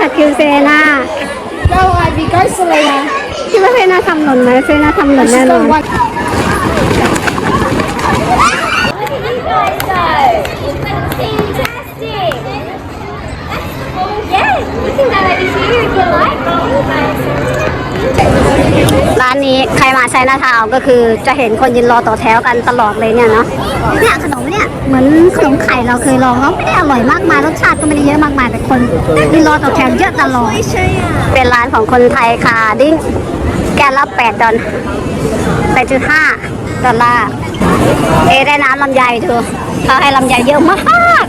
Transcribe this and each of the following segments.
ค่ะคิวเซนา Go Ivy, go Selena. คิดว่าเซนาทำหล่นไหมเซนาทำหล่น She's แน่นอน done one. Look at you guys go! Fantastic! Yes, you can have it here if you like. ร้านนี้ใครมาใช้นาทาวก็คือจะเห็นคนยืนรอต่อแถวกันตลอดเลยเนี่ยเนาะเนี่ยขนมเนี่ยเหมือนขนมไข่เราเคยลองแล้วไม่ได้อร่อยมากมายรสชาติก็ไม่ได้เยอะมากมายแต่คนยืนรอต่อแถวเยอะตลอดเป็นร้านของคนไทยค่ะดิ้งแกนละ8ดอล8.5ดอลลาร์เอได้น้ำลำไยดูเขาให้ลำไยเยอะมาก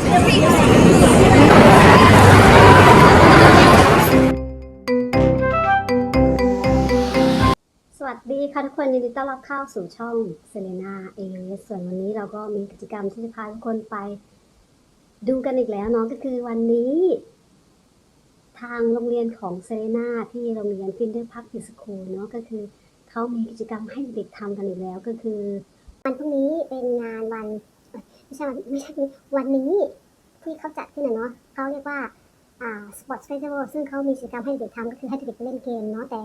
วัสดีค่ะทุกคนยินดีต้อนรับเข้าสู่ช่องเซเลนาเอส่วนวันนี้เราก็มีกิจกรรมที่จะพาทุกคนไปดูกันอีกแล้วเนาะก็คือวันนี้ ทางโรงเรียนของเซเลนาที่โรงเรียนฟินเดอร์พักดิสคูลเนาะก็คือเขามีกิจกรรมให้เด็กทำกันอีกแล้วก็คือ วันพรุ่งนี้เป็นงานวันไม่ใช่วันไม่ใช่วันนี้ที่เขาจัดขึ้นนะเนาะเขาเรียกว่าอ่า Sports Festival ซึ่งเขามีกิจกรรมให้เด็กทำก็คือให้เด็กไปเล่นเกมเนาะแต่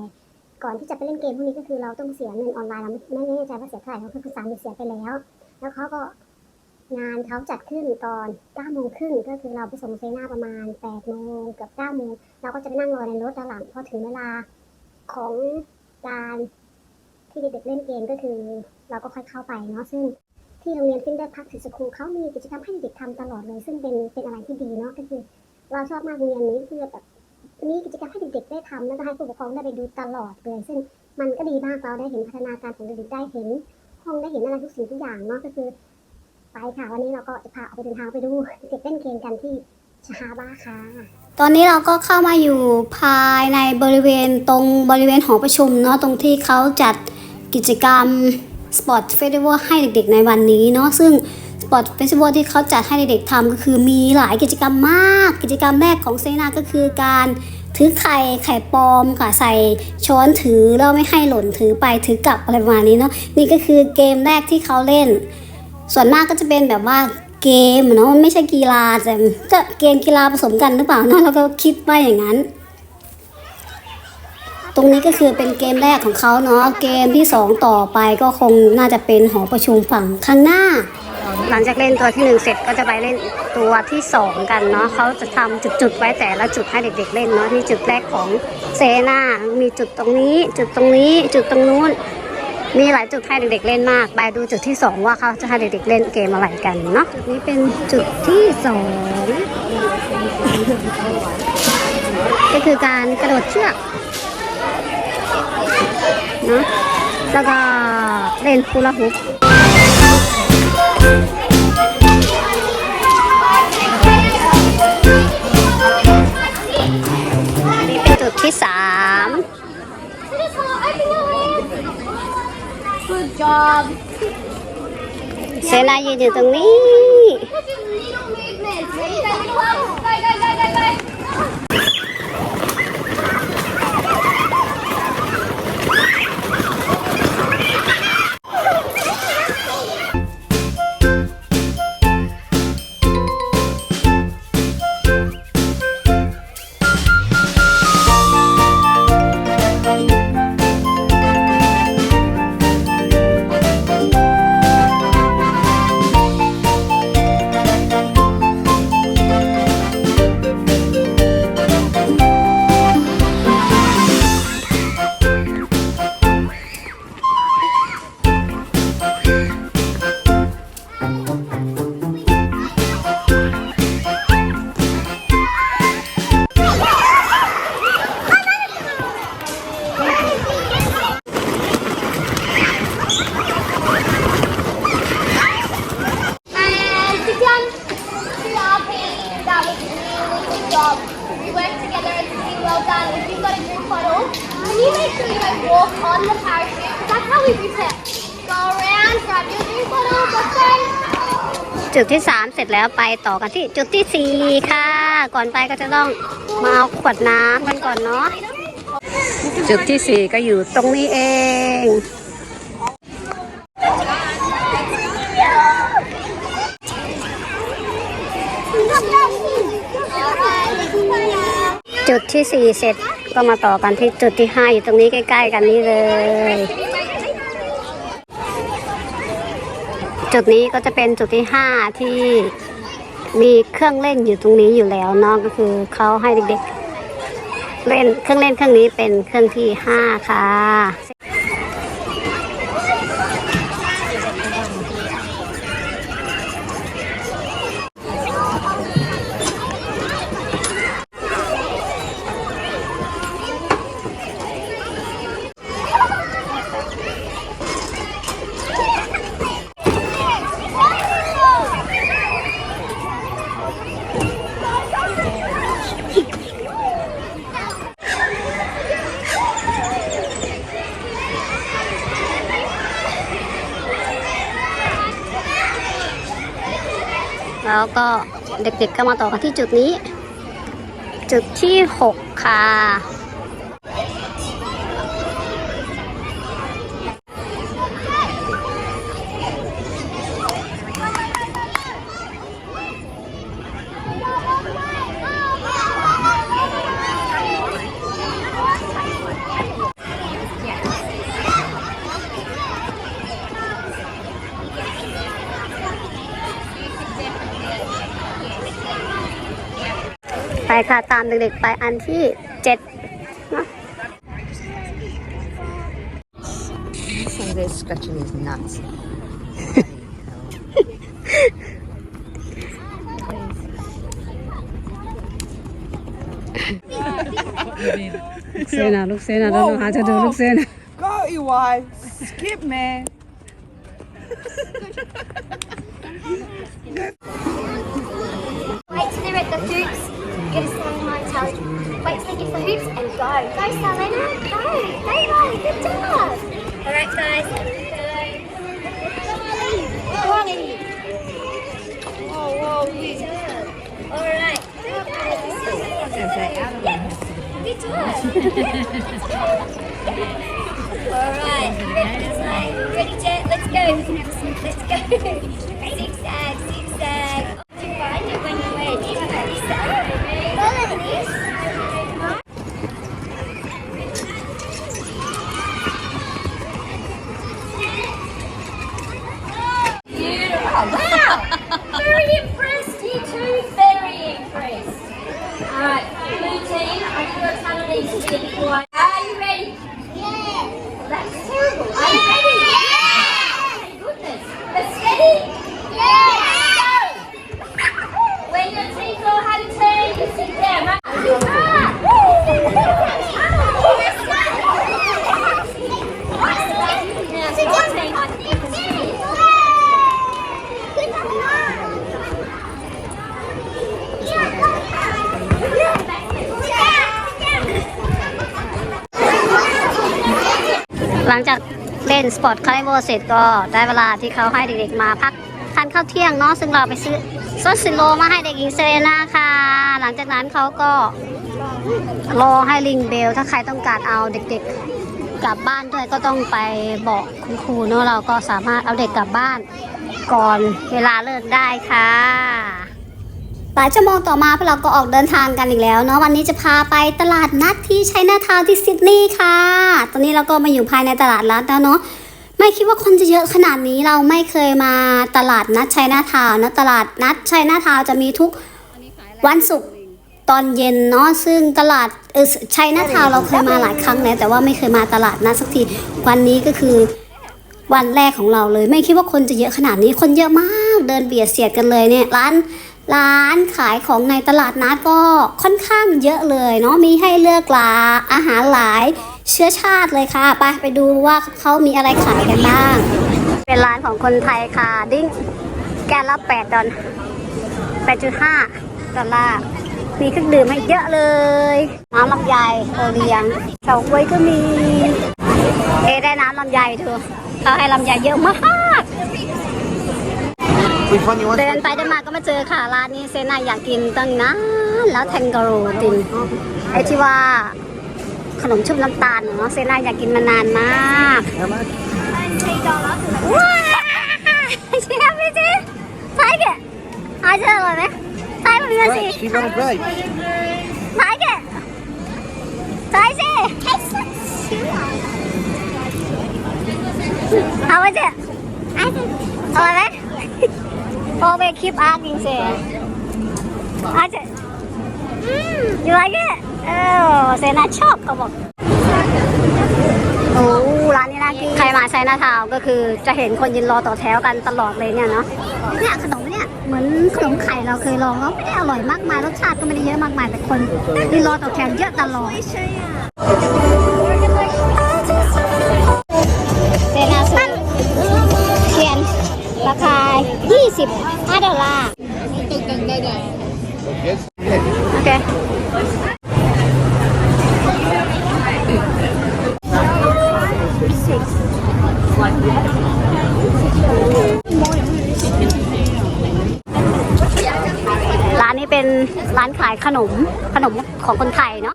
ก่อนที่จะไปเล่นเกมพวกนี้ก็คือเราต้องเสียเงินออนไลน์เราไม่แน่ใจว่าเสียเท่าไหร่เราคือสามเดือนเสียไปแล้ว แล้วเขาก็งานเขาจัดขึ้นตอน9โมงครึ่งก็คือเราไปส่งเซน่าประมาณ8โมงเกับ9โมงเราก็จะไปนั่งรอในรถแล้วหลังพอถึงเวลาของการที่เด็กๆเล่นเกมก็คือ เราก็ค่อยเข้าไปเนาะซึ่งที่โรงเรียนฟินเดอร์พักสิสครูเขามีกิจกรรมให้เด็กทำตลอดเลย ซึ่งเป็นเป็นอะไรที่ดีเนาะก็คือ เราชอบมากโรงเรียนนี้คือแบบ มีกิจกรรมให้เด็กๆได้ทำแล้วก็ให้ผู้ปกครองได้ไปดูตลอดเลย ซึ่งมันก็ดีมากเราได้เห็นพัฒนาการของเด็กๆได้เห็น ห้องได้เห็นอะไรทุกสิ่งทุกอย่างเนาะก็คือ ไปค่ะวันนี้เราก็จะพาออกไปเดินทางไปดูเด็กเล่นเกมกันที่ชาบ้าค่ะตอนนี้เราก็เข้ามาอยู่ภายในบริเวณตรงบริเวณหอประชุมเนาะตรงที่เขาจัดกิจกรรม Sport Festival ให้เด็กๆในวันนี้เนาะซึ่ง Sport Festival ที่เขาจัดให้เด็กๆทำก็คือมีหลายกิจกรรมมาก กิจกรรมแรกของเซนาก็คือการถือไข่ไข่ปลอมค่ะใส่ช้อนถือแล้วไม่ให้หล่นถือไปถือกลับอะไรประมาณนี้เนาะนี่ก็คือเกมแรกที่เขาเล่น ส่วนมากก็จะเป็นแบบว่าเกมอะเนาะมันไม่ใช่กีฬาแต่ก็เกมกีฬาผสมกันหรือเปล่าเนาะเราก็คิดว่าอย่างนั้น ตรงนี้ก็คือเป็นเกมแรกของเขาเนาะเกมที่สองต่อไปก็คงน่าจะเป็นหอประชุมฝั่งข้างหน้า หลังจากเล่นตัวที่หนึ่งเสร็จก็จะไปเล่นตัวที่สองกันเนาะเขาจะทำจุดๆไว้แต่ละจุดให้เด็ก ๆ เล่นเนาะนี่จุดแรกของเซนามีจุดตรงนี้ จุดตรงนี้จุดตรงนู้น มีหลายจุดให้เด็กๆเล่นมาก ไปดูจุดที่สองว่าเขาจะให้เด็กๆเล่นเกมอะไรกันเนาะจุดนี้เป็นจุดที่สองก็คือการกระโดดเชือกเนาะแล้วก็เล่นฮูลาฮูป จุดที่สาม Good job. เซนายืนอยู่ตรงนี้ จุดที่สามเสร็จแล้วไปต่อกันที่จุดที่สี่ค่ะ ก่อนไปก็จะต้องมาเอาขวดน้ำกันก่อนเนาะจุดที่สี่ก็อยู่ตรงนี้เอง จุดที่สี่เสร็จก็มาต่อกันที่จุดที่ห้าอยู่ตรงนี้ใกล้ ๆ กันนี้เลย จุดนี้ก็จะเป็นจุดที่ห้าที่มีเครื่องเล่นอยู่ตรงนี้อยู่แล้วเนาะก็คือเขาให้เด็กๆเล่นเครื่องเล่นเครื่องนี้เป็นเครื่องที่ห้าค่ะ แล้วก็เด็กๆก็มาต่อกันที่จุดนี้ จุดที่ 6 ค่ะ ตามเด็กๆไปอันที่7 Some of this stretching is nuts. Sena, look, Sena, I don't know how to do. Look, Sena. Go, EY. Skip, man. Wait till they're at the hoops. Get a. Wait and go. Go. Go. Go, Riley. Good job. All right, guys. Go. Good job. All right. Good job. All right. Ready, Jet? Let's go. Let's go. สปอร์ตคาร์นิวัลเสร็จก็ได้เวลาที่เขาให้เด็กๆมาพักทานข้าวเที่ยงเนาะซึ่งเราไปซื้อซอสซิโลมาให้เด็กหญิงเซเรนาค่ะ หลังจากนั้นเขาก็รอให้ลิงเบล ถ้าใครต้องการเอาเด็กๆกลับบ้านด้วยก็ต้องไปบอกคุณครูเนาะเราก็สามารถเอาเด็กกลับบ้านก่อนเวลาเลิกได้ค่ะ หลายชั่วโมงต่อมาพวกเราก็ออกเดินทางกันอีกแล้วเนาะวันนี้จะพาไปตลาดนัดที่ไชน่าทาวน์ที่ซิดนีย์ค่ะ ตอนนี้เราก็มาอยู่ภายในตลาดนัดแล้วเนาะไม่คิดว่าคนจะเยอะขนาดนี้เราไม่เคยมาตลาดนัดไชน่าทาวน์นะตลาดนัดไชน่าทาวน์จะมีทุกวันศุกร์ตอนเย็นเนาะซึ่งตลาดเออไชน่าทาวน์เราเคยมาหลายครั้งแล้วแต่ว่าไม่เคยมาตลาดนัดสักทีวันนี้ก็คือวันแรกของเราเลย ไม่คิดว่าคนจะเยอะขนาดนี้คนเยอะมาก เดินเบียดเสียดกันเลยเนี่ยร้าน ร้านขายของในตลาดนัดก็ค่อนข้างเยอะเลยเนาะมีให้เลือกหลาอาหารหลายเชื้อชาติเลยค่ะ ไปไปดูว่าเขามีอะไรขายกันบ้าง เป็นร้านของคนไทยค่ะ ดิ้งแกนละ8ดอล8.5ดอลลาร์มีเครื่องดื่มให้เยอะเลยน้ำลำไยโอเลี้ยงเฉาก๊วยก็มี เอได้น้ำลำไยเถอะเขาให้ลำไยเยอะมาก Which one you want? เดินไปเดินมาก็มาเจอค่ะร้านนี้เซนาอยากกินตั้งนานแล้วแทงกโรตินไอที่ว่าขนมชุบน้ำตาลเนาะเซนาอยากกินมานานมาก How much? ว้าวเชียร์พี่จีใช่แกอาเจะอเลยไหมใช่มันมาสิ Right, she's on a break. ใช่แก How was it? All right? Always keep asking say. I said, mm, you like it? Oh, เซนาชอบเขาบอกโอ้ร้านนี้น่ากิน ใครมาไซนาทาวน์ก็คือจะเห็นคนยืนรอต่อแถวกันตลอดเลยเนี่ยเนาะ เนี่ยขนมเนี่ยเหมือนขนมไข่เราเคยลองก็ไม่ได้อร่อยมากมายรสชาติก็ไม่ได้เยอะมากมายแต่คนยืนรอต่อแถวเยอะตลอด 25ดอลลาร์โอเคร้านนี้เป็นร้านขายขนมขนมของคนไทยเนาะ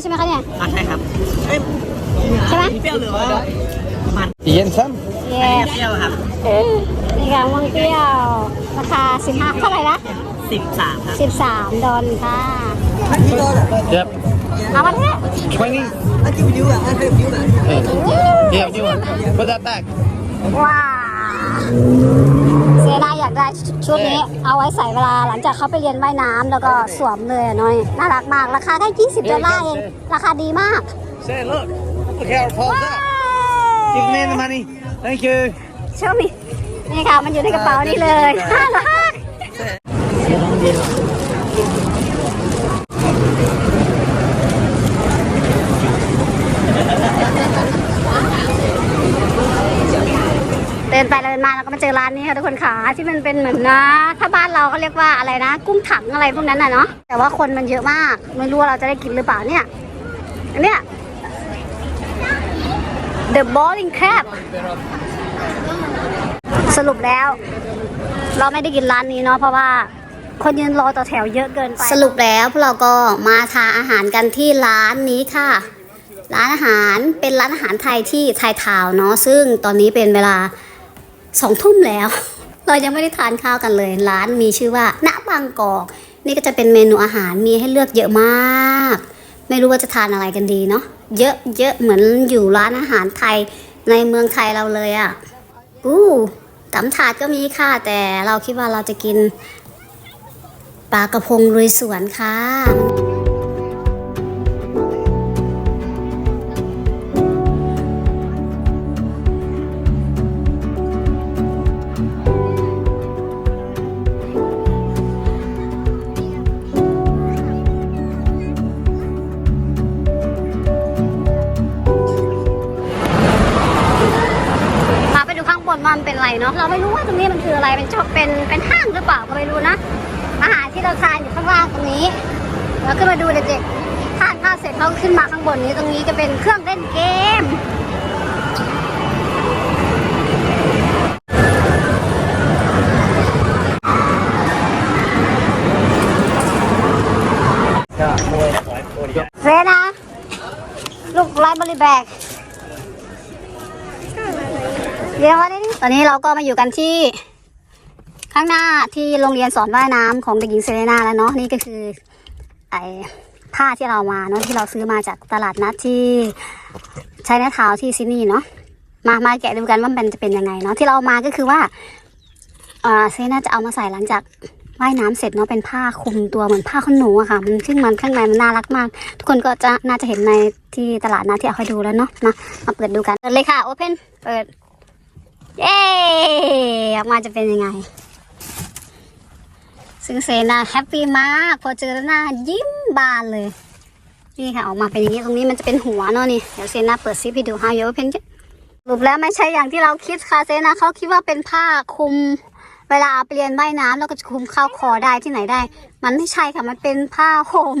ใช่ไหมคะเนี่ย อะใช่ครับใช่ไหม เปรี้ยวหรือว่าเย็นซ้เย้เปรี้ยวครับนี่ค่ะมะม่วงเปรี้ยว ราคา15เท่าไหร่นะสิบสามครับ13ดอลค่ะำ Yep เอามาเถอะ20 Yeah you want Put that back ว้าว เซนาอยากได้ชุดนี้ เอาไว้ใส่เวลาหลังจากเขาไปเรียนว่ายน้ำแล้วก็สวมเลยอะน้อย น่ารักมาก ราคาแค่20ดอลลาร์เอง ราคาดีมาก Say look Look how it falls out Give me the money Thank you เชื่อมีนี่ค่ะ มันอยู่ในกระเป๋านี่เลยน่ารักเดินไปเดินมาแล้วก็มาเจอร้านนี้ค่ะทุกคนขาที่มันเป็นเหมือนนะ ถ้าบ้านเราก็เรียกว่าอะไรนะ กุ้งถังอะไรพวกนั้นน่ะเนาะแต่ว่าคนมันเยอะมาก ไม่รู้ว่าเราจะได้กินหรือเปล่าเนี่ยเนี้ย The Boiling Crab สรุปแล้ว เราไม่ได้กินร้านนี้เนาะเพราะว่าคนยืนรอต่อแถวเยอะเกินไป สรุปแล้วพวกเราก็มาทานอาหารกันที่ร้านนี้ค่ะ ร้านอาหารเป็นร้านอาหารไทยที่ไทยทาวเนาะซึ่งตอนนี้เป็นเวลา สองทุ่มแล้ว เรายังไม่ได้ทานข้าวกันเลย ร้านมีชื่อว่าณบางกอก นี่ก็จะเป็นเมนูอาหารมีให้เลือกเยอะมาก ไม่รู้ว่าจะทานอะไรกันดีเนาะเยอะเยอะเหมือนอยู่ร้านอาหารไทยในเมืองไทยเราเลยอะ่ะอู้ตำถาดก็มีค่ะ แต่เราคิดว่าเราจะกินปลากระพงลุยสวนค่ะ เป็นอะไรเนาะเราไม่รู้ว่าตรงนี้มันคืออะไรเป็นชอบเป็นเป็นห้างหรือเปล่าก็ไม่รู้นะ อาหารที่เราทานอยู่ข้างล่างตรงนี้เราขึ้นมาดูเด็กๆทานข้าวเสร็จเขาขึ้นมาข้างบนนี้ตรงนี้จะเป็นเครื่องเล่นเกมเซนะ ลูกไลบริแบกเดี๋ยววันนี้ ตอนนี้เราก็มาอยู่กันที่ ข้างหน้าที่โรงเรียนสอนว่ายน้ำของเด็กหญิงเซเลนาแล้วเนาะนี่ก็คือ ไอ้ผ้าที่เรามาเนาะที่เราซื้อมาจากตลาดนัดที่ใช้หน้าเท้าที่ซิดนีย์เนาะมามาแกะดูกันว่ามันจะเป็นยังไงเนาะที่เรามาก็คือว่าอ่าเซเลนาจะเอามาใส่หลังจากว่ายน้ำเสร็จเนาะเป็นผ้าคลุมตัวเหมือนผ้าขนหนูอะค่ะ มันซึ่งมันข้างในมันน่ารักมาก ทุกคนก็จะน่าจะเห็นในที่ตลาดนัดที่เอาให้ดูแล้วเนาะมามาเปิดดูกันเปิดเลยค่ะโอเพนเปิด เย้ออกมาจะเป็นยังไง ซึ่งเซนาแฮปปี้มาก พอเจอแล้วหน้ายิ้มบานเลย นี่ค่ะ ออกมาเป็นอย่างนี้ตรงนี้มันจะเป็นหัวเนาะนี่ เดี๋ยวเซนาเปิดซิปให้ดูฮาเยอะเพนสรุปแล้วไม่ใช่อย่างที่เราคิดค่ะเซนาเขาคิดว่าเป็นผ้าคลุมเวลาไปเรียนว่ายน้ำแล้วก็จะคลุมเข้าคอได้ที่ไหนได้ มันไม่ใช่ค่ะ มันเป็นผ้าห่ม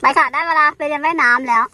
ไปค่ะ ได้เวลาไปเรียนว่ายน้ำแล้ว